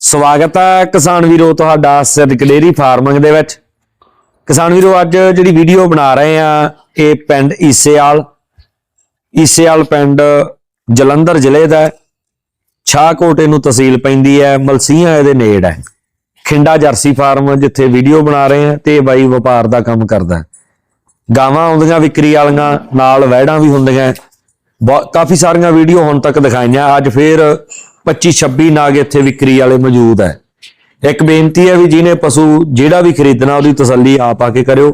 ਸਵਾਗਤ ਹੈ ਕਿਸਾਨ ਵੀਰੋ ਤੁਹਾਡਾ ਸਿੱਧਕ ਡੇਰੀ ਫਾਰਮਿੰਗ ਦੇ ਵਿੱਚ। ਕਿਸਾਨ ਵੀਰੋ, ਅੱਜ ਜਿਹੜੀ ਵੀਡੀਓ ਬਣਾ ਰਹੇ ਆ ਇਹ ਪਿੰਡ ਈਸੇਵਾਲ। ਈਸੇਵਾਲ ਪਿੰਡ ਜਲੰਧਰ ਜ਼ਿਲ੍ਹੇ ਦਾ ਹੈ। ਸ਼ਾਹਕੋਟ ਇਹਨੂੰ ਤਹਿਸੀਲ ਪੈਂਦੀ ਹੈ, ਮਲਸੀਆਂ ਇਹਦੇ ਨੇੜ ਹੈ। ਖਿੰਡਾ ਜਰਸੀ ਫਾਰਮ ਜਿੱਥੇ ਵੀਡੀਓ ਬਣਾ ਰਹੇ ਆ ਤੇ ਬਾਈ ਵਪਾਰ ਦਾ ਕੰਮ ਕਰਦਾ ਗਾਵਾਂ ਆਉਂਦੀਆਂ, ਵਿਕਰੀ ਵਾਲੀਆਂ, ਨਾਲ ਵਹਿੜਾਂ ਵੀ ਹੁੰਦੀਆਂ ਬਹੁਤ ਕਾਫੀ ਸਾਰੀਆਂ ਵੀਡੀਓ ਹੁਣ ਤੱਕ ਦਿਖਾਈਆਂ। ਅੱਜ ਫੇਰ 25 26 ਨਾਗ ਇੱਥੇ ਵਿਕਰੀ ਵਾਲੇ ਮੌਜੂਦ ਹੈ। ਇੱਕ ਬੇਨਤੀ ਹੈ ਵੀ ਜਿਹਨੇ ਪਸ਼ੂ ਜਿਹੜਾ ਵੀ ਖਰੀਦਣਾ ਉਹਦੀ ਤਸੱਲੀ ਆਪ ਆ ਕੇ ਕਰਿਓ।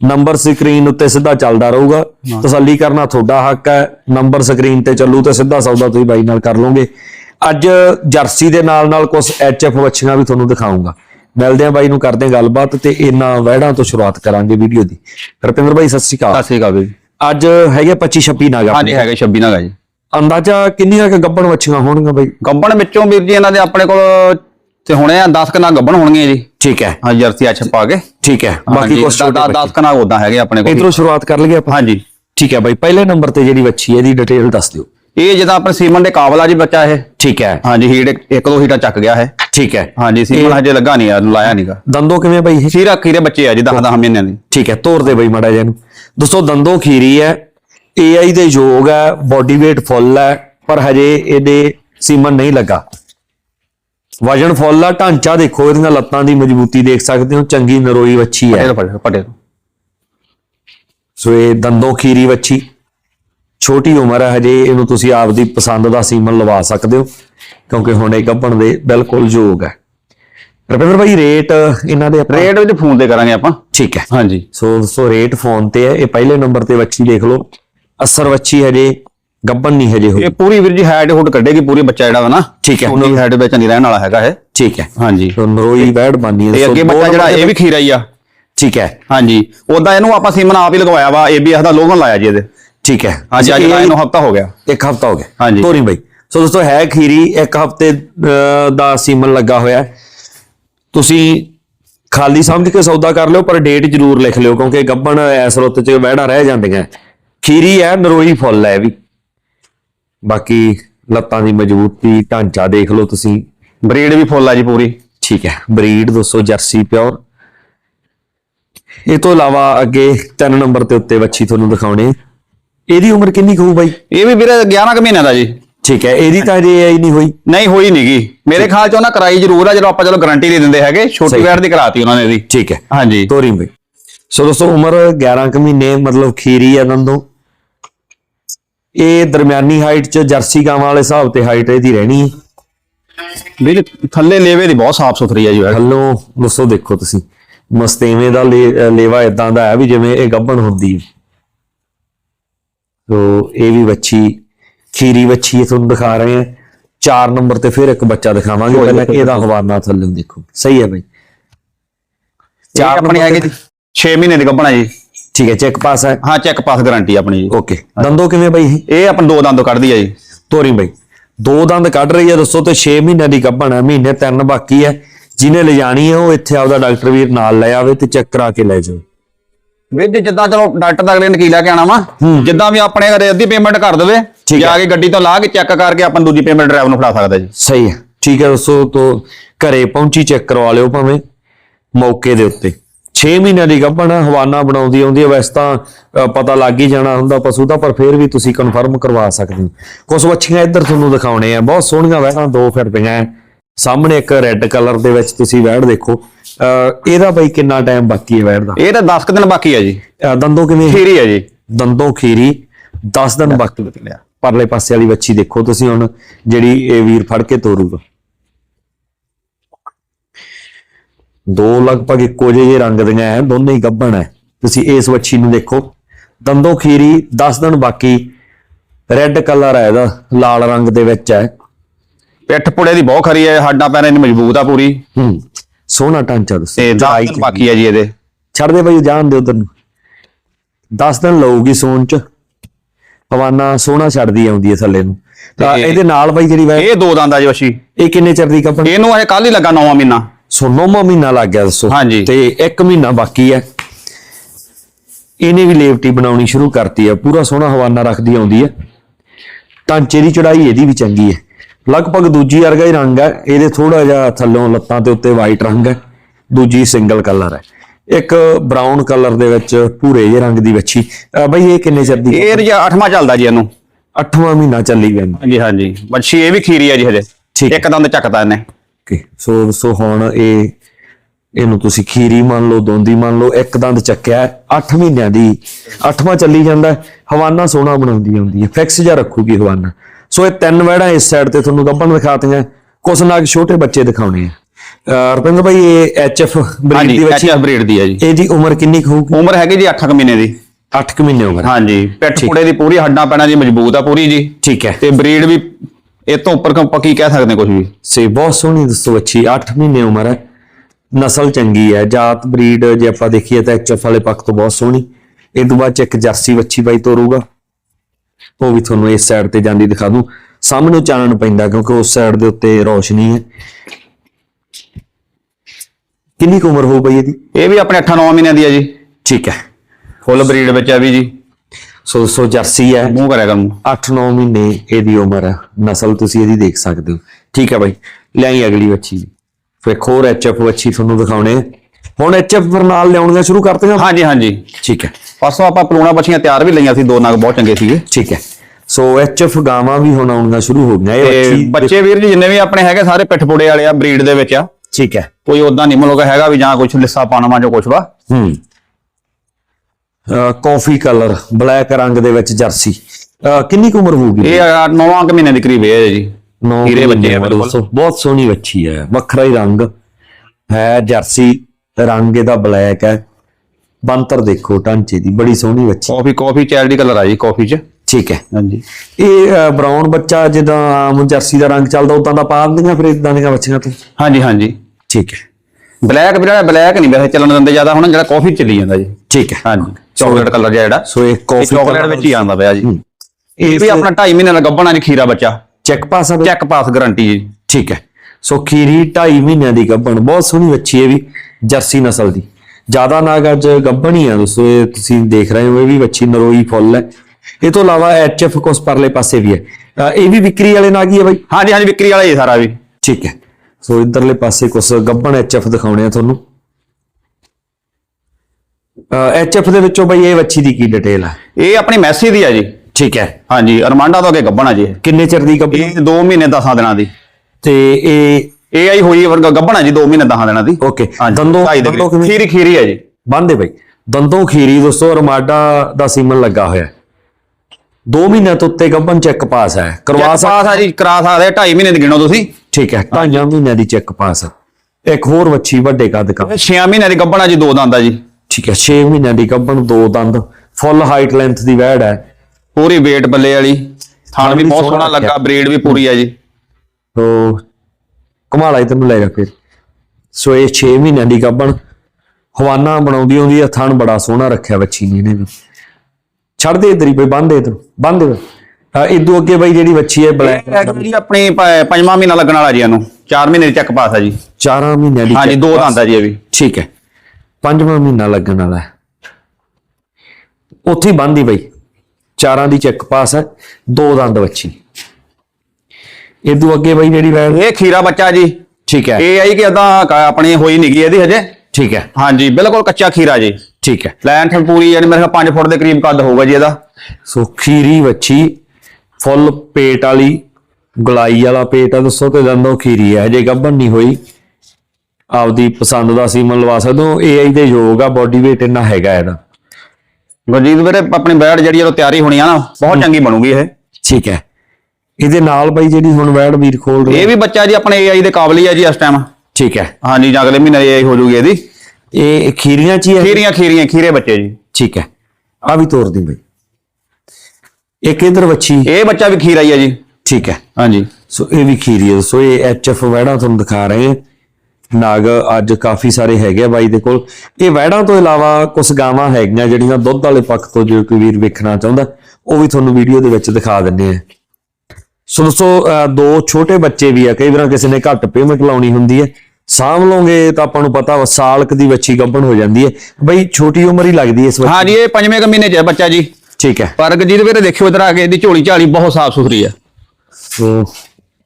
ਨੰਬਰ ਸਕਰੀਨ ਉੱਤੇ ਸਿੱਧਾ ਚੱਲਦਾ ਰਹੂਗਾ। ਤਸੱਲੀ ਕਰਨਾ ਤੁਹਾਡਾ ਹੱਕ ਹੈ। ਨੰਬਰ ਸਕਰੀਨ ਤੇ ਚੱਲੂ ਤੇ ਸਿੱਧਾ ਸੌਦਾ ਤੁਸੀਂ ਬਾਈ ਨਾਲ ਕਰ ਲਓਗੇ। ਅੱਜ ਜਰਸੀ ਦੇ ਨਾਲ ਨਾਲ ਕੁਝ ਐਚਐਫ ਵੱਛੀਆਂ ਵੀ ਤੁਹਾਨੂੰ ਦਿਖਾਉਂਗਾ। ਮਿਲਦੇ ਆ ਬਾਈ ਨੂੰ ਕਰਦੇ ਆ ਗੱਲਬਾਤ ਤੇ ਇਹਨਾਂ ਵਹਿੜਾਂ ਤੋਂ ਸ਼ੁਰੂਆਤ ਕਰਾਂਗੇ ਵੀਡੀਓ ਦੀ। ਰਪਿੰਦਰ ਬਾਈ ਸਤਿ ਸ਼੍ਰੀ ਅਕਾਲ। ਸਤਿ ਸ੍ਰੀ ਅਕਾਲ ਵੀਰ ਅੱਜ ਹੈਗੇ 25 26 ਨਾਗਾ ਹਾਂਜੀ ਹੈਗੇ 26 ਨਗਾ ਜੀ। ਅੰਦਾਜ਼ਾ ਕਿੰਨੀਆਂ ਕ ਗੱਬਣ ਵੱਛੀਆਂ ਹੋਣਗੀਆਂ ਬਾਈ? ਗੱਬਣ ਵਿੱਚੋਂ ਵੀਰ ਜੀ ਇਹਨਾਂ ਦੇ ਆਪਣੇ ਕੋਲ ਤੇ ਹੁਣੇ ਆ 10 ਕਨਾ ਗੱਬਣ ਹੋਣਗੀਆਂ ਜੀ। ਠੀਕ ਹੈ। ਹਾਂ ਜਰਸੀ ਅੱਛ ਪਾ ਕੇ। ਠੀਕ ਹੈ ਬਾਕੀ ਕੁਝ ਛੋਟੇ 10 ਕਨਾ ਉਦਾਂ ਹੈਗੇ ਆਪਣੇ ਕੋਲ। ਇਧਰੋਂ ਸ਼ੁਰੂਆਤ ਕਰ ਲਈਏ ਆਪਾਂ? ਹਾਂਜੀ ਠੀਕ ਹੈ ਬਾਈ ਪਹਿਲੇ ਨੰਬਰ ਤੇ ਜਿਹੜੀ ਵੱਛੀ ਹੈ ਇਹਦੀ ਡਿਟੇਲ ਦੱਸ ਦਿਓ। ਇਹ ਜਿਹਦਾ ਆਪਣੇ ਸੀਮਨ ਦੇ ਕਾਬਲ ਆ ਜੀ ਬੱਚਾ ਇਹ। ਠੀਕ ਹੈ। ਹਾਂਜੀ ਹੀਟ ਇੱਕ- ਦੋ ਹੀਟਾ ਚੱਕ ਗਿਆ ਹੈ ਠੀਕ ਹੈ। ਹਾਂਜੀ ਸੀਮਨ ਹਜੇ ਲੱਗਾ ਨਹੀਂ ਯਾਰ ਲਾਇਆ ਨਹੀਂਗਾ ਦੰਦੋ ਕਿਵੇਂ ਬਾਈ ਇਹ? ਸੀਰਾ ਖੀਰੇ ਬੱਚੇ ਆ ਜੀ 10 10 ਮਹੀਨਿਆਂ ਦੇ। ਠੀਕ ਹੈ ਤੋਰ ਦੇ ਬਾਈ ਮੜਾ ਜਿਹਾ ਨੂੰ ਦੋਸਤੋ ਦੰਦੋ ਖੀਰੀ ਹੈ ਏਆਈ ਦੇ ਯੋਗ ਹੈ ਬਾਡੀ weight ਫੁੱਲ ਹੈ ਪਰ ਹਜੇ ਇਹਦੇ ਸੀਮਨ ਨਹੀਂ ਲੱਗਾ। ਵਜਨ ਫੁੱਲ ਆ ਢਾਂਚਾ ਦੇਖੋ ਇਹਦੀਆਂ ਲੱਤਾਂ ਦੀ ਮਜ਼ਬੂਤੀ ਦੇਖ ਸਕਦੇ ਹੋ ਚੰਗੀ ਨਰੋਈ ਵੱਛੀ ਹੈ। ਪਟੇ ਸੋ ਇਹ ਦੰਦੋਂ ਖੀਰੀ ਵੱਛੀ। ਛੋਟੀ ਉਮਰ ਹੈ ਹਜੇ ਇਹਨੂੰ ਤੁਸੀਂ ਆਪਦੀ ਪਸੰਦ ਦਾ ਸੀਮਨ ਲਵਾ ਸਕਦੇ ਹੋ ਕਿਉਂਕਿ ਹੁਣ ਇਹ ਗੱਭਣ ਦੇ ਬਿਲਕੁਲ ਯੋਗ ਹੈ। ਰਵਿੰਦਰ ਭਾਈ ਰੇਟ ਇਹਨਾਂ ਦੇ ਆਪਾਂ- ਰੇਟ ਵਿੱਚ ਫੋਨ ਤੇ ਕਰਾਂਗੇ ਆਪਾਂ। ਠੀਕ ਹੈ। ਹਾਂਜੀ। ਸੋ ਸੋ ਰੇਟ ਫੋਨ ਤੇ ਹੈ ਇਹ ਪਹਿਲੇ ਨੰਬਰ ਤੇ ਵੱਛੀ ਦੇਖ ਲਓ। ਅਸਰ ਵੱਛੀ ਹਜੇ ਗੱਭਣ ਨਹੀਂ ਹਜੇ ਹੋਈ। ਇਹ ਪੂਰੀ ਵੀਰ ਜੀ ਹੈਡ ਹੁੱਡ ਕੱਢੇਗੀ ਪੂਰੀ ਬੱਚਾ ਜਿਹੜਾ ਵਾ ਨਾ ਠੀਕ ਹੈ। ਉਹਦੀ ਹੈਡ ਵਿੱਚ ਨਹੀਂ ਰਹਿਣ ਵਾਲਾ ਹੈਗਾ ਇਹ। ਠੀਕ ਹੈ। ਹਾਂਜੀ। ਸੋ ਨਰੋਈ ਬੈੜ ਬਾਨੀ ਹੈ। ਅੱਗੇ ਬੱਚਾ ਜਿਹੜਾ ਇਹ ਵੀ ਖੀਰਾ ਹੀ ਆ। ਠੀਕ ਹੈ। ਹਾਂਜੀ। ਉਦਾਂ ਇਹਨੂੰ ਆਪਾਂ ਸੀਮਨ ਆਪ ਹੀ ਲਗਵਾਇਆ ਵਾ ਏਬੀਐਸ ਦਾ ਲੋਗੋ ਲਾਇਆ ਜੀ ਇਹਦੇ। ਠੀਕ ਹੈ। ਹਾਂਜੀ ਅੱਜ ਇਹ ਲਾਇਆ ਨੂੰ ਹਫਤਾ ਹੋ ਗਿਆ। ਇੱਕ ਹਫਤਾ ਹੋ ਗਿਆ। ਹਾਂਜੀ। ਤੋਰੀ ਬਾਈ। ਸੋ ਦੋਸਤੋ ਹੈ ਖੀਰੀ ਇੱਕ ਹਫ਼ਤੇ ਦਾ ਸੀਮਨ ਲੱਗਾ ਹੋਇਆ। ਤੁਸੀਂ ਖਾਲੀ ਸਮਝ ਕੇ ਸੌਦਾ ਕਰ ਲਿਓ ਪਰ ਡੇਟ ਜ਼ਰੂਰ ਲਿਖ ਲਿਓ ਕਿਉਂਕਿ ਗੱਬਣ ਐਸ ਰੁੱਤ 'ਚ ਵਹਿੜਾ ਰਹਿ ਜਾਂਦੀਆਂ। ਖੀਰੀ ਹੈ ਨਰੋਈ ਫੁੱਲ ਹੈ ਵੀ। ਬਾਕੀ ਲੱਤਾਂ ਦੀ ਮਜ਼ਬੂਤੀ ਢਾਂਚਾ ਦੇਖ ਲਓ ਤੁਸੀਂ। ਬਰੀਡ ਵੀ ਫੁੱਲ ਆ ਜੀ ਪੂਰੀ। ਠੀਕ ਹੈ ਬਰੀਡ ਦੋਸਤੋ ਜਰਸੀ ਪਿਓਰ। ਇਹ ਤੋਂ ਇਲਾਵਾ ਅੱਗੇ ਤਿੰਨ ਨੰਬਰ ਤੇ ਉੱਤੇ ਵੱਛੀ ਤੁਹਾਨੂੰ ਦਿਖਾਉਣੇ। ਇਹਦੀ ਉਮਰ ਕਿੰਨੀ ਕੁ ਹੋਊ ਬਾਈ? ਇਹ ਵੀ ਵੀਰੇ 11 ਕੁ ਮਹੀਨਿਆਂ ਦਾ ਜੀ। ਠੀਕ ਹੈ ਇਹਦੀ ਤਾਂ ਅਜੇ ਆਈ ਨਹੀਂ ਹੋਈ। ਨਹੀਂ ਹੋਈ ਨਹੀਂਗੀ ਮੇਰੇ ਖਿਆਲ ਚ ਉਹਨਾਂ ਕਰਾਈ ਜ਼ਰੂਰ ਆ ਜਦੋਂ ਆਪਾਂ ਚਲੋ ਗਾਰੰਟੀ ਦੇ ਦਿੰਦੇ ਹੈਗੇ। ਛੋਟੀ। ਵੈਟ ਦੀ ਕਰਾਤੀ ਉਹਨਾਂ ਨੇ ਇਹਦੀ ਠੀਕ ਹੈ। ਹਾਂਜੀ। ਤੋਰੀ ਬਈ। ਸੋ ਦੋਸਤੋ ਉਮਰ 11 ਕੁ ਮਹੀਨੇ ਮਤਲਬ ਖੀਰੀ ਆ ਦੰਦੋਂ ਇਹ ਦਰਮਿਆਨੀ ਹਾਈਟ ਚ ਜਰਸੀ ਗਾਵਾਂ ਵਾਲੇ ਹਿਸਾਬ ਤੇ ਹਾਈਟ ਇਹਦੀ ਰਹਿਣੀ ਹੈ। ਵੀਰ ਥੱਲੇ ਲੇਵੇ ਦੀ ਬਹੁਤ ਸਾਫ਼ ਸੁਥਰੀ ਆ ਜੀ। ਥੱਲੋਂ ਦੋਸਤੋ ਦੇਖੋ ਤੁਸੀਂ। ਮਸਤੇਵੇਂ ਦਾ ਲੇਵਾ ਇਦਾਂ ਦਾ ਹੈ ਵੀ ਜਿਵੇਂ ਇਹ ਗੱਭਣ ਹੁੰਦੀ ਹੈ। ਸੋ ਇਹ ਵੀ ਵੱਛੀ ਖੀਰੀ ਵੱਛੀ ਤੁਹਾਨੂੰ ਦਿਖਾ ਰਹੇ ਹਾਂ। ਚਾਰ ਨੰਬਰ ਤੇ ਫਿਰ ਇੱਕ ਬੱਚਾ ਦਿਖਾਵਾਂਗੇ ਪਹਿਲਾਂ ਇਹਦਾ ਹਵਾਨਾ ਥੱਲੇ ਦੇਖੋ। ਸਹੀ ਹੈ ਬਈ। ਚਾਰ ਚਾਰ ਆਪਣੀ ਹੈਗੇ ਜੀ। 6 ਮਹੀਨੇ ਦੀ ਗੱਭਣਾ ਜੀ। ਠੀਕ ਹੈ ਚੈੱਕ ਪਾਸ ਹੈ। ਹਾਂ ਚੈੱਕ ਪਾਸ ਗਾਰੰਟੀ ਆਪਣੀ ਜੀ। ਓਕੇ ਦੰਦੋ ਕਿਵੇਂ ਬਈ ਇਹ? ਇਹ ਆਪਣ ਦੋ ਦੰਦ ਕੱਢਦੀ ਆ ਜੀ। ਤੋਰੀ ਬਈ। ਦੋ ਦੰਦ ਕੱਢ ਰਹੀ ਹੈ ਦੱਸੋ ਤੇ 6 ਮਹੀਨਿਆਂ ਦੀ ਗੱਭਣ ਹੈ ਮਹੀਨੇ ਤਿੰਨ ਬਾਕੀ ਹੈ। ਜਿਹਨੇ ਲਿਜਾਣੀ ਹੈ ਉਹ ਇੱਥੇ ਆਪਦਾ ਡਾਕਟਰ ਵੀਰ ਨਾਲ ਲੈ ਆਵੇ ਤੇ ਚੈੱਕ ਕਰਾ ਕੇ ਲੈ ਜਾਓ ਵੀਰ ਜੀ ਜਿੱਦਾਂ ਚਲੋ ਡਾਕਟਰ ਦਾ ਅਗਲੇ ਨੇ ਕੀ ਲੈ ਕੇ ਆਣਾ ਵਾ ਜਿੱਦਾਂ ਵੀ ਆਪਣੇ ਘਰੇ ਅੱਧੀ ਪੇਮੈਂਟ ਕਰ ਦੇਵੇ ਜਾ ਕੇ ਗੱਡੀ ਤੋਂ ਲਾ ਕੇ ਚੈੱਕ ਕਰਕੇ ਆਪਾਂ ਦੂਜੀ ਪੇਮੈਂਟ ਡਰਾਈਵਰ ਨੂੰ ਫੜਾ ਸਕਦਾ ਜੀ। ਸਹੀ ਹੈ। ਠੀਕ ਹੈ ਦੋਸਤੋ ਤੋਂ ਘਰੇ ਪਹੁੰਚੀ ਚੈੱਕ ਕਰਵਾ ਲਿਓ ਭਾਵੇਂ ਮੌਕੇ ਦੇ ਉੱਤੇ। 6 ਮਹੀਨਿਆਂ ਦੀ ਗੱਭਣ ਹੈ ਹਵਾਨਾ ਬਣਾਉਂਦੀ ਆਉਂਦੀ ਹੈ ਵੈਸੇ ਤਾਂ ਪਤਾ ਲੱਗ ਹੀ ਜਾਣਾ ਹੁੰਦਾ ਪਸ਼ੂ ਦਾ ਪਰ ਫਿਰ ਵੀ ਤੁਸੀਂ ਕਨਫਰਮ ਕਰਵਾ ਸਕਦੇ ਹੋ। ਕੁਝ ਵੱਛੀਆਂ ਇੱਧਰ ਤੁਹਾਨੂੰ ਦਿਖਾਉਣੇ ਆ ਬਹੁਤ ਸੋਹਣੀਆਂ ਵੈੜਾਂ ਦੋ ਫਿਰਦੀਆਂ ਹੈ। ਸਾਹਮਣੇ ਇੱਕ ਰੈੱਡ ਕਲਰ ਦੇ ਵਿੱਚ ਤੁਸੀਂ ਵੈੜ ਦੇਖੋ। ਇਹਦਾ ਬਈ ਕਿੰਨਾ ਟਾਈਮ ਬਾਕੀ ਹੈ ਵੈੜ ਦਾ? ਇਹ ਤਾਂ 10 ਕੁ ਦਿਨ ਬਾਕੀ ਆ ਜੀ। ਦੰਦੋਂ ਕਿਵੇਂ? ਖੀਰੀ ਆ ਜੀ। ਦੰਦੋਂ ਖੀਰੀ 10 ਦਿਨ ਬਾਕੀ। ਲਿਆ ਪਰਲੇ ਪਾਸੇ ਵਾਲੀ ਵੱਛੀ ਦੇਖੋ ਤੁਸੀਂ ਹੁਣ ਜਿਹੜੀ ਇਹ ਵੀਰ ਫੜ ਕੇ ਤੋਰੂਗਾ। ਦੋ ਲਗਭਗ ਇੱਕੋ ਜਿਹੇ ਰੰਗ ਦੀਆਂ ਹੈ ਦੋਨੇ ਹੀ ਗੱਭਣ ਹੈ। ਤੁਸੀਂ ਇਸ ਵੱਛੀ ਨੂੰ ਦੇਖੋ। ਦੰਦੋਂ ਖੀਰੀ 10 ਦਿਨ ਬਾਕੀ ਰੈੱਡ ਕਲਰ ਹੈ ਇਹਦਾ ਲਾਲ ਰੰਗ ਦੇ ਵਿੱਚ ਹੈ। ਪਿੱਠ ਪੁੜੇ ਦੀ ਬਹੁਤ ਖਰੀ ਹੈ ਹੱਡਾਂ ਪੈਰਾਂ ਦੀ ਮਜ਼ਬੂਤ ਆ ਪੂਰੀ। ਹੂੰ ਸੋਹਣਾ ਢਾਂਚਾ ਦੱਸੋ ਤੇ 10 ਦਿਨ ਬਾਕੀ ਆ ਜੀ ਇਹਦੇ। ਛੱਡ ਦੇ ਭਾਈ ਜਾਣ ਦੇ ਉਧਰ ਨੂੰ 10 ਦਿਨ ਲਊਗੀ ਸੋਨ ਚ। ਹਵਾਨਾ ਸੋਹਣਾ ਛੱਡਦੀ ਆਉਂਦੀ ਹੈ ਥੱਲੇ ਨੂੰ। ਤਾਂ ਇਹਦੇ ਨਾਲ ਬਾਈ ਜਿਹੜੀ ਇਹ ਦੋ ਦੰਦ ਆ ਜੀ ਵਸ਼ੀ ਇਹ ਕਿੰਨੇ ਚਿਰ ਦੀ ਕੰਪਨੀ ਇਹਨੂੰ ਹਜੇ ਕੱਲ ਹੀ ਲੱਗਾ 9ਵਾਂ ਮਹੀਨਾ। ਸੋ ਨੌਵਾਂ ਮਹੀਨਾ ਲੱਗ ਗਿਆ ਦੱਸੋ। ਹਾਂਜੀ। ਤੇ ਇੱਕ ਮਹੀਨਾ ਬਾਕੀ ਹੈ। ਇਹਨੇ ਵੀ ਲੇਵਟੀ ਬਣਾਉਣੀ ਸ਼ੁਰੂ ਕਰਤੀ ਹੈ। ਪੂਰਾ ਸੋਹਣਾ ਹਵਾਨਾ ਰੱਖਦੀ ਆਉਂਦੀ ਹੈ। ਢਾਂਚੇ ਦੀ ਚੜਾਈ ਇਹਦੀ ਵੀ ਚੰਗੀ ਹੈ। ਲਗਭਗ ਦੂਜੀ ਵਰਗਾ ਹੀ ਰੰਗ ਹੈ। ਇਹਦੇ ਥੋੜਾ ਜਿਹਾ ਥੱਲੋਂ ਲੱਤਾਂ ਤੇ ਉੱਤੇ ਵਾਈਟ ਰੰਗ ਹੈ। ਦੂਜੀ ਸਿੰਗਲ ਕਲਰ ਹੈ। ਇੱਕ ਬਰਾਊਨ ਕਲਰ ਦੇ ਵਿੱਚ ਭੂਰੇ ਜਿਹੇ ਰੰਗ ਦੀ ਵੱਛੀ। ਅਹ ਬਈ ਇਹ ਕਿੰਨੇ ਚਿਰ ਦੀ ਇਹ ਜੀ 8ਵਾਂ ਚੱਲਦਾ ਜੀ ਇਹਨੂੰ। 8ਵਾਂ ਮਹੀਨਾ ਚੱਲੀ ਗਿਆ ਹਾਂਜੀ ਹਾਂਜੀ। ਬੱਚੀ ਇਹ ਵੀ ਖੀਰੀ ਆ ਜੀ ਹਜੇ। ਠੀਕ ਹੈ। ਇੱਕ ਦੰਦ ਚੱਕਦਾ ਇਹਨੇ। ਓਕੇ ਸੋ ਸੋ ਹੁਣ ਇਹ ਇਹਨੂੰ ਤੁਸੀਂ ਖੀਰੀ ਮੰਨ ਲਓ ਦੋਂਦੀ ਮੰਨ ਲਓ ਇੱਕ ਦੰਦ ਚੱਕਿਆ 8 ਮਹੀਨਿਆਂ ਦੀ 8ਵਾਂ ਚੱਲੀ ਜਾਂਦਾ ਹੈ, ਹਵਾਨਾ ਸੋਹਣਾ ਬਣਾਉਂਦੀ ਆਉਂਦੀ ਹੈ ਫਿਕਸ ਜਿਹਾ ਰੱਖੂਗੀ ਹਵਾਨਾ। ਸੋ ਇਹ ਤਿੰਨ ਵੜਾ ਇਸ ਸਾਈਡ ਤੇ ਤੁਹਾਨੂੰ ਗੱਬਣ ਦਿਖਾਤੀਆਂ ਕੁਛ ਨਾਗ ਛੋਟੇ ਬੱਚੇ ਦਿਖਾਉਣੇ ਆ। ਰੁਪਿੰਦਰ ਭਾਈ ਇਹ ਐਚਐਫ ਬਰੀਡ ਦੀ ਵਿੱਚ ਐਚਐਫ ਬਰੀਡ ਦੀ ਆ ਜੀ। ਇਹਦੀ ਉਮਰ ਕਿੰਨੀ ਹੋਊਗੀ? ਉਮਰ ਹੈਗੀ ਜੀ 8 ਮਹੀਨੇ ਦੀ। 8 ਕੁ ਮਹੀਨੇ ਉਮਰ। ਹਾਂਜੀ ਪਿੱਠ ਪੁੜੇ ਦੀ ਪੂਰੀ ਹੱਡਾਂ ਪੈਣਾ ਜੀ ਮਜ਼ਬੂਤ ਆ ਪੂਰੀ ਜੀ। ਠੀਕ ਹੈ। ਤੇ ਬਰੀਡ ਵੀ ਇਹ ਤੋਂ ਉੱਪਰ ਕ- ਪੱਕੀ ਕਹਿ ਸਕਦੇ ਕੁਝ ਵੀ? ਸੇ ਬਹੁਤ ਸੋਹਣੀ ਦੋਸਤੋ ਬੱਚੀ 8 ਮਹੀਨੇ ਉਮਰ ਹੈ ਨਸਲ ਚੰਗੀ ਹੈ ਜਾਤ ਬਰੀਡ ਜੇ ਆਪਾਂ ਦੇਖੀਏ ਤਾਂ ਐਚਐਫ ਵਾਲੇ ਪੱਖ ਤੋਂ ਬਹੁਤ ਸੋਹਣੀ। ਇਹ ਤੋਂ ਬਾਅਦ ਚ ਇੱਕ ਜਰਸੀ ਬੱਚੀ ਬਾਈ ਤੋਰੂਗਾ। ਉਹ ਵੀ ਤੁਹਾਨੂੰ ਇਸ ਸਾਈਡ ਤੇ ਜਾਂਦੀ ਦਿਖਾ ਦੂੰ। ਸਾਹਮਣੇ ਚਾਨਣ ਪੈਂਦਾ ਕਿਉਂਕਿ ਉਸ ਸਾਈਡ ਦੇ ਉੱਤੇ ਰੋਸ਼ਨੀ ਹੈ। ਕਿੰਨੀ ਕੁ ਉਮਰ ਹੋਊ ਬਈ ਇਹਦੀ? ਇਹ ਵੀ ਆਪਣੇ 8-9 ਮਹੀਨਿਆਂ ਦੀ ਆ ਜੀ। ਠੀਕ ਹੈ। ਫੁੱਲ ਬਰੀਡ ਵਿੱਚ ਆ ਵੀ ਜੀ। ਸੋ ਸੋ ਜਰਸੀ ਹੈ ਮੂੰਹ ਕਰਿਆ ਕਰਨ 8-9 ਮਹੀਨੇ ਇਹਦੀ ਉਮਰ ਹੈ। ਨਸਲ ਤੁਸੀਂ ਇਹਦੀ ਦੇਖ ਸਕਦੇ ਹੋ। ਠੀਕ ਹੈ ਬਾਈ ਲਿਆਈ ਅਗਲੀ ਬੱਚੀ ਫਿਰ ਹੋਰ ਐਚਐਫ ਬੱਚੀ ਤੁਹਾਨੂੰ ਦਿਖਾਉਣੇ। ਹੁਣ ਐਚਐਫ ਪਰ ਨਾਲ ਲਿਆਉਣੀਆਂ ਸ਼ੁਰੂ ਕਰਤੇ ਹਾਂ ਹਾਂਜੀ ਹਾਂਜੀ। ਠੀਕ ਹੈ। ਪਰਸੋਂ ਆਪਾਂ ਪਲੂਣਾ ਬੱਚੀਆਂ ਤਿਆਰ ਵੀ ਲਈਆਂ ਸੀ ਦੋ ਨਗ ਬਹੁਤ ਚੰਗੇ ਸੀਗੇ। ਠੀਕ ਹੈ। ਸੋ ਐਚਐਫ ਗਾਵਾਂ ਵੀ ਹੁਣ ਆਉਣੀਆਂ ਸ਼ੁਰੂ ਹੋ ਗਈਆਂ। ਇਹ ਬੱਚੀ ਵੀਰ ਜੀ ਜਿੰਨੇ ਵੀ ਆਪਣੇ ਹੈਗੇ ਸਾਰੇ ਪਿੱਠ ਪੁੜੇ ਵਾਲੇ ਆ ਬਰੀਡ ਦੇ ਵਿੱਚ ਆ। ਠੀਕ ਹੈ। ਕੋਈ ਉਦਾਂ ਨਹੀਂ ਮਲੋਗਾ ਹੈਗਾ ਵੀ ਜਾਂ ਕੁਝ ਲਿੱਸਾ ਪਾਣਵਾ ਜੋ ਕੁਝ ਵਾ। ਹੂੰ। ਕਾਫੀ ਕਲਰ ਬਲੈਕ ਰੰਗ ਦੇ ਵਿੱਚ ਜਰਸੀ। ਕਿੰਨੀ ਕੁ ਉਮਰ ਹੋਊਗੀ? ਇਹ 9 ਕੁ ਮਹੀਨੇ ਦੀ ਕਰੀਬ ਹੈ ਜੀ। ਹੀਰੇ ਬੱਚੇ ਆ ਬਿਲਕੁਲ। ਬਹੁਤ ਸੋਹਣੀ ਬੱਚੀ ਹੈ ਵੱਖਰਾ ਹੀ ਰੰਗ। ਹੈ ਜਰਸੀ ਰੰਗ ਇਹਦਾ ਬਲੈਕ ਹੈ। ਬੰਤਰ ਦੇਖੋ ਢਾਂਚੇ ਦੀ ਬੜੀ ਸੋਹਣੀ ਬੱਚੀ ਕਾਫੀ ਕਾਫੀ ਚੈਲਡੀ ਕਲਰ ਆ ਜੀ ਕਾਫੀ ਚ। ਠੀਕ ਹੈ। ਹਾਂਜੀ। ਇਹ ਬ੍ਰਾਊਨ ਬੱਚਾ ਜਿੱਦਾਂ ਆਮ ਜਰਸੀ ਦਾ ਰੰਗ ਚੱਲਦਾ ਉਦਾਂ ਦਾ ਪਾ ਦਿੰਦੀਆਂ ਫਿਰ ਇਦਾਂ ਦੀਆਂ ਬੱਚੀਆਂ ਤੋਂ? ਹਾਂਜੀ ਹਾਂਜੀ। ਠੀਕ ਹੈ। ਬਲੈਕ ਜਿਹੜਾ ਬਲੈਕ ਨਹੀਂ ਵੈਸੇ ਚੱਲਣ ਦਿੰਦੇ ਜ਼ਿਆਦਾ ਹੁਣ ਜਿਹੜਾ ਕਾਫੀ ਚੱਲੀ ਜਾਂਦਾ ਜੀ। ਠੀਕ ਹੈ। ਹਾਂਜੀ। ਚਾਕਲੇਟ ਕਲਰ ਜਿਹੜਾ। ਸੋ ਇਹ ਕਾਫੀ ਚਾਕਲੇਟ ਵਿੱਚ ਹੀ ਆਉਂਦਾ ਪਿਆ ਜੀ। ਇਹ ਵੀ ਆਪਣਾ 2.5 ਮਹੀਨੇ ਦਾ ਗੱਭਣਾ ਜੀ ਖੀਰਾ ਬੱਚਾ। Check pass? Check pass guarantee ਜੀ। ਠੀਕ ਹੈ। ਸੋ ਖੀਰੀ 2.5 ਮਹੀਨਿਆਂ ਦੀ ਗੱਭਣ ਬਹੁਤ ਸੋਹਣੀ ਬੱਚੀ ਹੈ ਵੀ ਜਰਸੀ ਨਸਲ ਦੀ। ਜ਼ਿਆਦਾ ਨਾਗ ਅੱਜ ਗੱਭਣ ਹੀ ਆ ਦੋਸਤੋ ਇਹ ਤੁਸੀਂ ਦੇਖ ਰਹੇ ਹੋ ਇਹ ਵੀ ਬੱਚੀ ਨਰੋਈ ਫੁੱਲ ਹੈ। ਇਹ ਤੋਂ ਇਲਾਵਾ ਐਚਐਫ ਕੋਸ ਪਰਲੇ ਪਾਸੇ ਵੀ ਹੈ। ਇਹ ਵੀ ਵਿਕਰੀ ਵਾਲੇ ਨਾਗ ਹੀ ਹੈ ਬਾਈ? ਹਾਂਜੀ ਹਾਂਜੀ ਵਿਕਰੀ ਵਾਲਾ ਜੀ ਸਾਰਾ ਵੀ। ਠੀਕ ਹੈ। ਸੋ ਇਧਰਲੇ ਪਾਸੇ ਕੁਝ ਗੱਭਣ ਐਚਐਫ ਦਿਖਾਉਣੇ ਆ ਤੁਹਾਨੂੰ। ਐਚਐਫ ਦੇ ਵਿੱਚੋਂ ਬਈ ਇਹ ਬੱਚੀ ਦੀ ਕੀ ਡਿਟੇਲ ਹੈ ਇਹ ਆਪਣੀ ਮੈਸੀ ਦੀ ਆ ਜੀ। ਠੀਕ ਹੈ। ਹਾਂਜੀ ਅਰਮਾਂਡਾ ਤੋਂ ਅੱਗੇ ਗੱਭਣਾ ਜੀ। ਇਹ। ਕਿੰਨੇ ਚਿਰ ਦੀ ਗੱਭਣ? ਇਹ 2 ਮਹੀਨੇ 10 ਦਿਨਾਂ ਦੀ। ਤੇ ਇਹ ਇਹ ਆਈ ਹੋਈ ਵਰਗਾ ਗੱਭਣਾ ਜੀ 2 ਮਹੀਨੇ 10 ਦਿਨਾਂ ਦੀ। ਓਕੇ ਦੰਦੋਂ ਦੰਦੋਂ। ਕਿਵੇਂ? ਖੀਰੀ ਖੀਰੀ ਹੈ ਜੀ ਬੰਦੇ ਬਈ। ਦੰਦੋਂ ਖੀਰੀ ਦੋਸਤੋ ਰਮਾਡਾ ਦਾ ਸੀਮਨ ਲੱਗਾ ਹੋਇਆ ਹੈ। 2 ਮਹੀਨਿਆਂ ਤੋਂ ਉੱਤੇ ਗੱਭਣ ਚੈੱਕ ਪਾਸ ਹੈ। ਕਰਵਾ ਪਾਸ ਆ ਜੀ ਕਰਾ ਸਕਦੇ 2.5 ਮਹੀਨੇ ਦੀ ਗਿਣੋ ਤੁਸੀਂ। ਠੀਕ ਹੈ ਢਾਈਆਂ ਮਹੀਨਿਆਂ ਦੀ ਚੈੱਕ ਪਾਸ ਇੱਕ ਹੋਰ ਵੱਛੀ ਵੱਡੇ ਕੱਦ ਕਾ 6 ਮਹੀਨੇ ਦੀ ਗੱਭਣਾ ਜੀ ਦੋ ਦੰਦ ਆ ਜੀ। ਠੀਕ ਹੈ 6 ਮਹੀਨਿਆਂ ਦੀ ਗੱਭਣ ਦੋ ਦੰਦ ਫੁੱਲ ਹਾਈਟ ਲੈਂਥ ਦੀ ਵੈੜ ਹੈ। ਪੂਰੀ weight ਬੱਲੇ ਵਾਲੀ। ਥਣ ਵੀ ਬਹੁਤ ਸੋਹਣਾ ਲੱਗਾ। ਬਰੀਡ ਵੀ ਪੂਰੀ ਆ ਜੀ। ਤੋ ਕਮਾਲ ਆਈ ਤੈਨੂੰ ਲੈ ਜਾ ਫਿਰ। ਸੋ ਇਹ 6 ਮਹੀਨਿਆਂ ਦੀ ਗੱਭਣ ਹਵਾਨਾ ਬਣਾਉਂਦੀ ਆਉਂਦੀ ਹੈ ਥਣ ਬੜਾ ਸੋਹਣਾ ਰੱਖਿਆ ਬੱਚੀ ਨੇ ਇਹਨੇ ਵੀ। ਛੱਡ ਦੇ ਇਧਰ ਹੀ ਬਈ ਬੰਦ ਦੇ ਇਧਰ ਬੰਦ ਦੇ ਇਦੋਂ ਅੱਗੇ ਬਈ ਜਿਹੜੀ ਬੱਚੀ ਹੈ ਬਲੈਕ ਇਹ ਹੈਗੀ ਜੀ ਆਪਣੀ ਪੰਜਵਾਂ ਮਹੀਨਾ ਲੱਗਣ ਵਾਲਾ ਜੀ ਇਹਨੂੰ। 4 ਮਹੀਨੇ ਚੈੱਕ ਪਾਸ ਆ ਜੀ। ਚਾਰਾਂ ਮਹੀਨਿਆਂ ਦੀ check ਦੋ। ਦੰਦ ਆ ਜੀ ਇਹ ਵੀ। ਠੀਕ ਹੈ। ਪੰਜਵਾਂ ਮਹੀਨਾ ਲੱਗਣ ਵਾਲਾ ਹੈ। ਉੱਥੇ ਬੰਦੀ ਬਈ। ਚਾਰਾਂ ਦੀ ਚੈੱਕ ਪਾਸ ਹੈ ਦੋ ਦੰਦ ਬੱਚੀ। ਇਦੋਂ ਅੱਗੇ ਬਈ ਜਿਹੜੀ ਵੈਣ ਇਹ ਖੀਰਾ ਬੱਚਾ ਜੀ। ਠੀਕ ਹੈ। ਇਹ ਆਈ ਕਿ ਅਦਾਂ ਆਪਣੀ ਹੋਈ ਨਹੀਂਗੀ ਇਹਦੀ ਹਜੇ। ਠੀਕ ਹੈ। ਹਾਂਜੀ ਬਿਲਕੁਲ ਕੱਚਾ ਖੀਰਾ ਜੀ। ਠੀਕ ਹੈ। ਲੈਂਥ ਪੂਰੀ ਯਾਨੀ ਮੇਰੇ ਖਿਆਲ 5 ਫੁੱਟ ਦੇ ਕਰੀਬ ਕੱਦ ਹੋਊਗਾ ਜੀ ਇਹਦਾ। ਸੋ ਖੀਰੀ ਵੱਛੀ ਫੁੱਲ ਪੇਟ ਵਾਲੀ ਗੁਲਾਈ ਵਾਲਾ ਪੇਟ ਆ ਦੱਸੋ ਤੇ ਦੰਦੋਂ ਖੀਰੀ ਹੈ। ਹਜੇ ਗੱਭਣ ਨਹੀਂ ਹੋਈ। ਆਪਦੀ ਪਸੰਦ ਦਾ ਸੀਮਨ ਲਵਾ ਸਕਦੇ ਹੋ? ਏਆਈ ਦੇ ਯੋਗ ਆ ਬਾਡੀ weight ਇੰਨਾ ਹੈਗਾ ਇਹਦਾ। ਗੁਰਜੀਤ ਵੀਰੇ ਆਪਣੀ ਬੈੜ ਜਿਹੜੀ ਉਹ ਤਿਆਰੀ ਹੋਣੀ ਆ ਨਾ ਬਹੁਤ ਚੰਗੀ ਬਣੂਗੀ ਇਹ। ਠੀਕ ਹੈ। ਇਹਦੇ ਨਾਲ ਬਈ ਜਿਹੜੀ ਹੁਣ ਵੈੜ ਵੀਰ ਖੋਲ ਰਹੀ ਇਹ ਵੀ ਬੱਚਾ ਜੀ ਆਪਣੇ AI ਦੇ ਕਾਬਲ ਹੀ ਆ ਜੀ ਇਸ ਟਾਈਮ ਠੀਕ ਹੈ। ਹਾਂਜੀ ਜਾਂ ਅਗਲੇ ਮਹੀਨੇ AI ਹੋ ਜੂਗੀ ਇਹਦੀ। ਇਹ ਖੀਰੀਆਂ ਚ ਹੀ ਹੈ? ਖੀਰੀਆਂ ਖੀਰੀਆਂ ਖੀਰੇ ਬੱਚੇ ਜੀ। ਠੀਕ ਹੈ। ਆ ਵੀ ਤੋੜ ਦੀ ਬਈ। ਇੱਕ ਇਧਰ ਵੱਛੀ। ਇਹ ਬੱਚਾ ਵੀ ਖੀਰਾ ਹੀ ਆ ਜੀ। ਠੀਕ ਹੈ। ਹਾਂਜੀ। ਸੋ ਇਹ ਵੀ ਖੀਰੀ ਹੈ ਸੋ ਇਹ ਐਚਐਫ ਵੈੜਾਂ ਤੁਹਾਨੂੰ ਦਿਖਾ ਰਹੇ ਹਾਂ ਨਾਗ ਅੱਜ ਕਾਫੀ ਸਾਰੇ ਹੈਗੇ ਆ ਬਾਈ ਦੇ ਕੋਲ। ਇਹ ਵੈੜਾਂ ਤੋਂ ਇਲਾਵਾ ਕੁਝ ਗਾਵਾਂ ਹੈਗੀਆਂ ਜਿਹੜੀਆਂ ਦੁੱਧ ਵਾਲੇ ਪੱਖ ਤੋਂ ਜੇ ਕੋਈ ਵੀਰ ਵੇਖਣਾ ਚਾਹੁੰਦਾ ਉਹ ਵੀ ਤੁਹਾਨੂੰ ਵੀਡੀਓ ਦੇ ਵਿੱਚ ਦਿਖਾ ਦਿੰਨੇ ਆ। ਸੋ ਦੋਸਤੋ ਦੋ ਛੋਟੇ ਬੱਚੇ ਵੀ ਆ ਕਈ ਵਾਰ ਕਿਸੇ ਨੇ ਘੱਟ ਪੇਮੈਂਟ ਲਾਉਣੀ ਹੁੰਦੀ ਹੈ। ਸਾਂਭ ਲਓਗੇ ਤਾਂ ਆਪਾਂ ਨੂੰ ਪਤਾ ਵਾ ਸਾਲਕ ਦੀ ਬੱਚੀ ਗੱਭਣ ਹੋ ਜਾਂਦੀ ਹੈ। ਬਈ ਛੋਟੀ ਉਮਰ ਹੀ ਲੱਗਦੀ ਹੈ ਇਸ ਬੱਚੇ ਹਾਂਜੀ ਇਹ ਪੰਜਵੇਂ ਕੁ ਮਹੀਨੇ ਚ ਹੈ ਬੱਚਾ ਜੀ। ਠੀਕ ਹੈ। ਪਰ ਗੁਰਜੀਤ ਵੀਰੇ ਦੇਖਿਓ ਇਧਰ ਆ ਕੇ ਇਹਦੀ ਝੋਲੀ ਝਾਲੀ ਬਹੁਤ ਸਾਫ਼ ਸੁਥਰੀ ਆ ਸੋ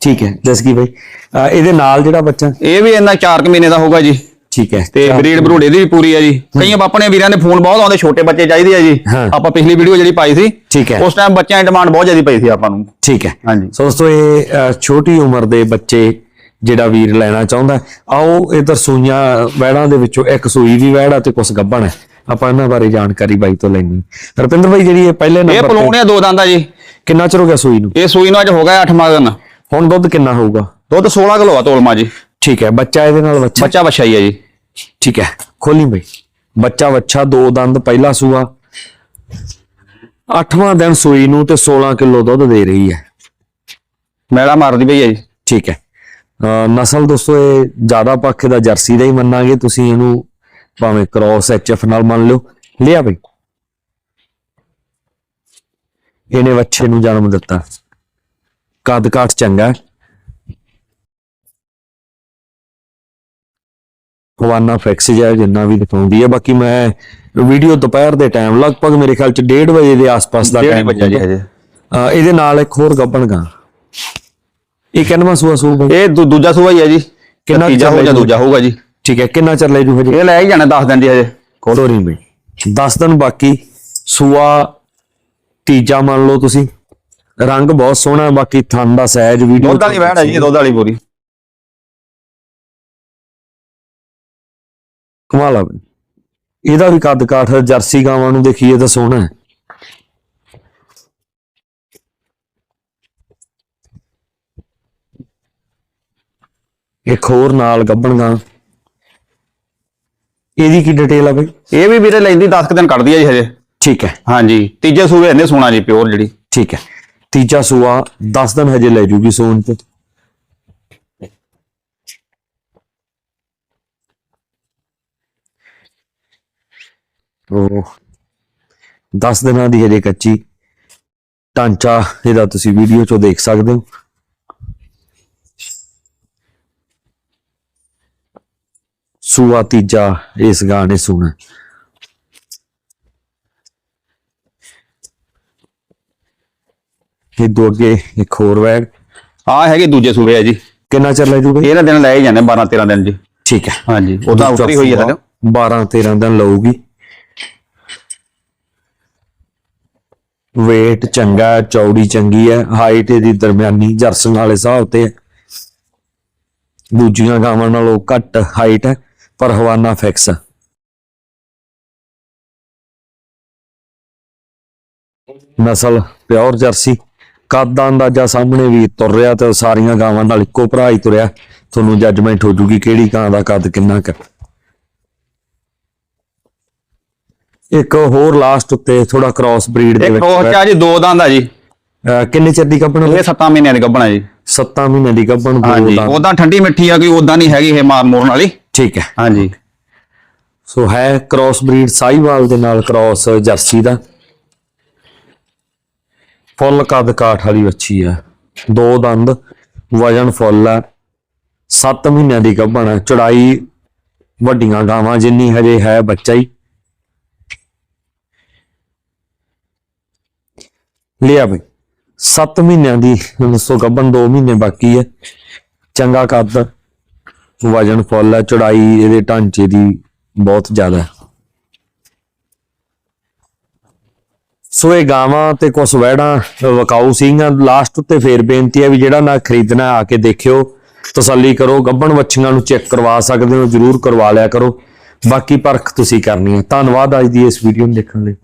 ਠੀਕ ਹੈ ਭਾਈ ਅਹ ਇਹਦੇ ਨਾਲ ਜਿਹੜਾ ਬੱਚਾ? ਇਹ ਵੀ ਇੰਨਾ 4 ਮਹੀਨੇ ਦਾ ਹੋਊਗਾ ਜੀ। ਠੀਕ ਹੈ ਤੇ ਬਰੀਡ ਬਰੂਡ ਇਹਦੀ ਵੀ ਪੂਰੀ ਹੈ। ਜੀ ਕਈ ਆਪਣੇ ਵੀਰਾਂ ਦੇ ਫੋਨ ਬਹੁਤ ਆਉਂਦੇ ਛੋਟੇ ਬੱਚੇ ਚਾਹੀਦੇ ਆ ਜੀ। ਹਾਂ। ਆਪਾਂ ਪਿਛਲੀ ਵੀਡੀਓ ਜਿਹੜੀ ਪਾਈ ਸੀ ਠੀਕ ਹੈ। ਉਸ ਟਾਈਮ ਬੱਚਿਆਂ ਦੀ ਡਿਮਾਂਡ ਬਹੁਤ ਜ਼ਿਆਦਾ ਪਈ ਸੀ ਆਪਾਂ ਨੂੰ। ਠੀਕ ਹੈ। ਹਾਂਜੀ। ਸੋ ਦੋਸਤੋ ਇਹ ਅਹ, ਛੋਟੀ ਉਮਰ ਦੇ ਬੱਚੇ ਜਿਹੜਾ ਵੀਰ ਲੈਣਾ ਚਾਹੁੰਦਾ ਹੈ, ਆਓ ਇਧਰ ਸੂਈਆਂ ਵੈੜਾਂ ਦੇ ਵਿੱਚੋਂ ਇੱਕ ਸੂਈ ਵੀ ਵੈੜ ਆ ਤੇ ਕੁਝ ਗੱਭਣ ਹੈ ਆਪਾਂ ਇਹਨਾਂ ਬਾਰੇ ਜਾਣਕਾਰੀ ਬਾਈ ਤੋਂ ਲੈਣੀ ਰਪਿੰਦਰ ਭਾਈ ਜਿਹੜੀ ਇਹ ਪਹਿਲੇ ਇਹ ਨੰਬਰ ਪਲੂਣ ਆ ਦੋ ਦੰਦਾ ਜੀ। ਕਿੰਨਾ ਚਿਰ ਹੋ ਗਿਆ ਸੂਈ ਨੂੰ? ਇਹ ਸੂਈ ਨੂੰ ਅੱਜ ਹੋ ਗਿਆ 8 ਦਿਨ। ਹੁਣ ਦੁੱਧ ਕਿੰਨਾ ਹੋਊਗਾ? ਦੁੱਧ 16 ਕਿਲੋ ਆ ਤੋਲਮਾ ਜੀ। ਠੀਕ ਹੈ ਬੱਚਾ ਇਹਦੇ ਨਾਲ ਬੱਚਾ ਬੱਚਾ ਬੱਚਾ ਹੀ ਹੈ ਜੀ। ਠੀਕ ਹੈ ਖੋਲੀ ਬਈ। ਬੱਚਾ ਵੱਛਾ ਦੋ ਦੰਦ ਪਹਿਲਾ ਸੂਆ। ਅੱਠਵਾਂ ਦਿਨ ਸੂਈ ਨੂੰ ਤੇ 16 ਕਿਲੋ ਦੁੱਧ ਦੇ ਰਹੀ ਹੈ। ਮੈਲਾ ਮਾਰਦੀ ਪਈ ਹੈ ਜੀ। ਠੀਕ ਹੈ। ਨਸਲ ਦੋਸਤੋ ਇਹ ਜ਼ਿਆਦਾ ਪੱਖ ਦਾ ਜਰਸੀ ਦਾ ਹੀ ਮੰਨਾਂਗੇ ਤੁਸੀਂ ਇਹਨੂੰ ਭਾਵੇਂ ਕ੍ਰਾਸ ਐਚਐਫ ਨਾਲ ਮੰਨ ਲਿਓ। ਲਿਆ ਬਈ। ਇਹਨੇ ਵੱਛੇ ਨੂੰ ਜਨਮ ਦਿੱਤਾ। ਕੱਦ ਕਾਠ ਚੰਗਾ ਹੈ। ਹਵਾਨਾ ਫਿਕਸ ਜਿਹਾ ਜਿੰਨਾ ਵੀ ਦਿਖਾਉਂਦੀ ਹੈ। ਬਾਕੀ ਮੈਂ ਵੀਡੀਓ ਦੁਪਹਿਰ ਦੇ ਟਾਈਮ ਲਗਭਗ ਮੇਰੇ ਖਿਆਲ ਚ 1:30 ਵਜੇ ਦੇ ਆਸ-ਪਾਸ ਦਾ ਟਾਈਮ ਬੱਚਾ ਜੀ ਹਜੇ। ਇਹਦੇ ਨਾਲ ਇੱਕ ਹੋਰ ਗੱਬਣ ਗਾ। ਇਹ ਕਿੰਨਵਾਂ ਸੂਆ ਸੂ ਬਈ ਇਹ ਦੂ- ਦੂਜਾ ਸੂਆ ਹੀ ਹੈ ਜੀ। ਕਿੰਨਾ ਤੀਜਾ ਹੋ ਜਾਂ ਦੂਜਾ ਹੋਊਗਾ ਜੀ। ਠੀਕ ਹੈ ਕਿੰਨਾ ਚਿਰ ਲੈ ਜੂ ਹਜੇ ਇਹ ਲੈ ਹੀ ਜਾਣਾ 10 ਦਿਨ ਜੀ ਹਜੇ। ਕੋਲੋਰੀ ਬਈ 10 ਦਿਨ ਬਾਕੀ ਸੂਆ ਤੀਜਾ ਮੰਨ ਲਓ ਤੁਸੀਂ। ਰੰਗ ਬਹੁਤ ਸੋਹਣਾ ਬਾਕੀ ਥਣ ਦਾ ਸਾਈਜ਼ ਵੀਡੀਓ ਦੁੱਧ ਵਾਲੀ ਵੈੜ ਹੈ ਜੀ ਦੁੱਧ ਵਾਲੀ ਪੂਰੀ। ਕਮਾਲ ਆ ਬਈ। ਇਹਦਾ ਵੀ ਕੱਦ ਕਾਠ ਜਰਸੀ ਗਾਵਾਂ ਨੂੰ ਦੇਖੀਏ ਤਾਂ ਸੋਹਣਾ ਹੈ। ਇੱਕ ਹੋਰ ਨਾਲ ਗੱਬਣ ਗਾਂ। ਇਹਦੀ ਕੀ ਡਿਟੇਲ ਆ ਬਈ? ਇਹ ਵੀ ਵੀਰੇ ਲੈਂਦੀ 10 ਕੁ ਦਿਨ ਕੱਢਦੀ ਹੈ ਜੀ ਹਜੇ। ਠੀਕ ਹੈ। ਹਾਂਜੀ ਤੀਜੇ ਸੂਏ ਇਹਨੇ ਸੋਨਾ ਜੀ ਪਿਓਰ ਜਿਹੜੀ। ਠੀਕ ਹੈ। ਤੀਜਾ ਸੂਆ 10 ਦਿਨ ਹਜੇ ਲੈ ਜੂਗੀ ਸੋਨ ਤੇ। ਉਹ 10 ਦਿਨਾਂ ਦੀ ਹਜੇ ਕੱਚੀ ਢਾਂਚਾ ਇਹਦਾ ਤੁਸੀਂ ਵੀਡੀਓ ਚੋਂ ਦੇਖ ਸਕਦੇ ਹੋ। ਸੂਆ ਤੀਜਾ ਇਸ ਗਾਣੇ ਸੁਣਾ ਇਹ ਦੋ ਅੱਗੇ ਇੱਕ ਹੋਰ ਵੈਗ ਆ ਹੈਗੇ ਦੂਜੇ ਸੂਏ ਹੈ ਜੀ। ਕਿੰਨਾ ਚਿਰ ਲੈ ਜੂਗਾ ਦਿਨ ਲੈ ਹੀ ਜਾਂਦੇ 12 13 ਦਿਨ ਜੀ। ਠੀਕ ਹੈ। ਹਾਂਜੀ ਉਹਦਾ ਉਤਰੀ ਹੋਈ ਹੈ ਸਾਡੇ 12 13 ਦਿਨ ਲਊਗੀ। weight ਚੰਗਾ ਚੌੜੀ ਚੰਗੀ ਹੈ ਹਾਈਟ ਇਹਦੀ ਦਰਮਿਆਨੀ ਜਰਸਨ ਵਾਲੇ ਹਿਸਾਬ ਤੇ ਦੂਜੀਆਂ ਗਾਵਾਂ ਨਾਲੋਂ ਘੱਟ ਹਾਈਟ ਹੈ ਪਰ ਹਵਾਨਾ ਫਿਕਸ ਹੈ। ਨਸਲ ਪਿਓਰ ਜਰਸੀ। ਕੱਦ ਦਾ ਅੰਦਾਜ਼ਾ ਸਾਹਮਣੇ ਵੀ ਤੁਰ ਰਿਹਾ ਤੇ ਸਾਰੀਆਂ ਗਾਵਾਂ ਨਾਲ ਇੱਕੋ ਭਰਾ ਹੀ ਤੁਰਿਆ। ਤੁਹਾਨੂੰ ਜੱਜਮੈਂਟ ਹੋ ਜੂਗੀ ਕਿਹੜੀ ਗਾਂ ਦਾ ਕੱਦ ਕਿੰਨਾ ਕੁ। ਇੱਕ ਹੋਰ ਲਾਸਟ ਉੱਤੇ ਥੋੜਾ ਕ੍ਰਾਸ ਬਰੀਡ ਦੇ ਇੱਕ ਵਿੱਚ ਉਹ ਚਾ ਜੀ ਦੋ ਦੰਦ ਆ ਜੀ। ਕਿੰਨੇ ਚਿਰ ਦੀ ਗੱਭਣ ਇਹ 7 ਮਹੀਨਿਆਂ ਦੀ ਗੱਭਣਾ ਜੀ। 7 ਮਹੀਨੇ ਦੀ ਦੋ ਹਾਂਜੀ ਉਦਾਂ ਠੰਡੀ ਮਿੱਠੀ ਆ ਕੋਈ ਉਦਾਂ ਨਹੀਂ ਹੈਗੀ ਇਹ ਮਾਰ ਮੋਰਨ ਵਾਲੀ। ਠੀਕ ਹੈ। ਹਾਂਜੀ। ਸੋ ਹੈ ਕ੍ਰਾਸ ਬਰੀਡ ਸਾਈਵਾਲ ਦੇ ਨਾਲ ਕ੍ਰਾਸ ਜਰਸੀ ਦਾ। ਫੁੱਲ ਕੱਦ ਕਾਠ ਵਾਲੀ ਵੱਛੀ ਆ ਦੋ ਦੰਦ, ਵਜਨ ਫੁੱਲ ਆ 7 ਮਹੀਨਿਆਂ ਦੀ ਗੱਭਣ ਹੈ। ਚੜਾਈ ਵੱਡੀਆਂ ਗਾਵਾਂ ਜਿੰਨੀ ਹਜੇ ਹੈ ਬੱਚਾ ਹੀ। ਲਿਆ ਬਈ। 7 ਮਹੀਨਿਆਂ ਦੀ ਸੋ ਗੱਭਣ 2 ਮਹੀਨੇ ਬਾਕੀ ਹੈ। ਚੰਗਾ ਕੱਦ, ਵਜਨ ਫੁੱਲ ਹੈ। ਚੜਾਈ ਇਹਦੇ ਢਾਂਚੇ ਦੀ ਬਹੁਤ ਜ਼ਿਆਦਾ ਹੈ। ਸੋ ਇਹ ਗਾਵਾਂ ਤੇ ਕੁਝ ਵਹਿੜਾਂ, ਵਕਾਊ ਸਿੰਘਾਂ ਲਾਸਟ ਉੱਤੇ ਫੇਰ ਬੇਨਤੀ ਹੈ ਵੀ ਜਿਹੜਾ ਨਾ ਖਰੀਦਣਾ ਆ ਕੇ ਦੇਖਿਓ, ਤਸੱਲੀ ਕਰੋ, ਗੱਭਣ ਵੱਛੀਆਂ ਨੂੰ ਚੈੱਕ ਕਰਵਾ ਸਕਦੇ ਹੋ, ਜਰੂਰ ਕਰਵਾ ਲਿਆ ਕਰੋ। ਬਾਕੀ ਪਰਖ ਤੁਸੀਂ ਕਰਨੀ ਹੈ। ਧੰਨਵਾਦ ਅੱਜ ਦੀ ਇਸ ਵੀਡੀਓ ਨੂੰ ਦੇਖਣ ਲਈ।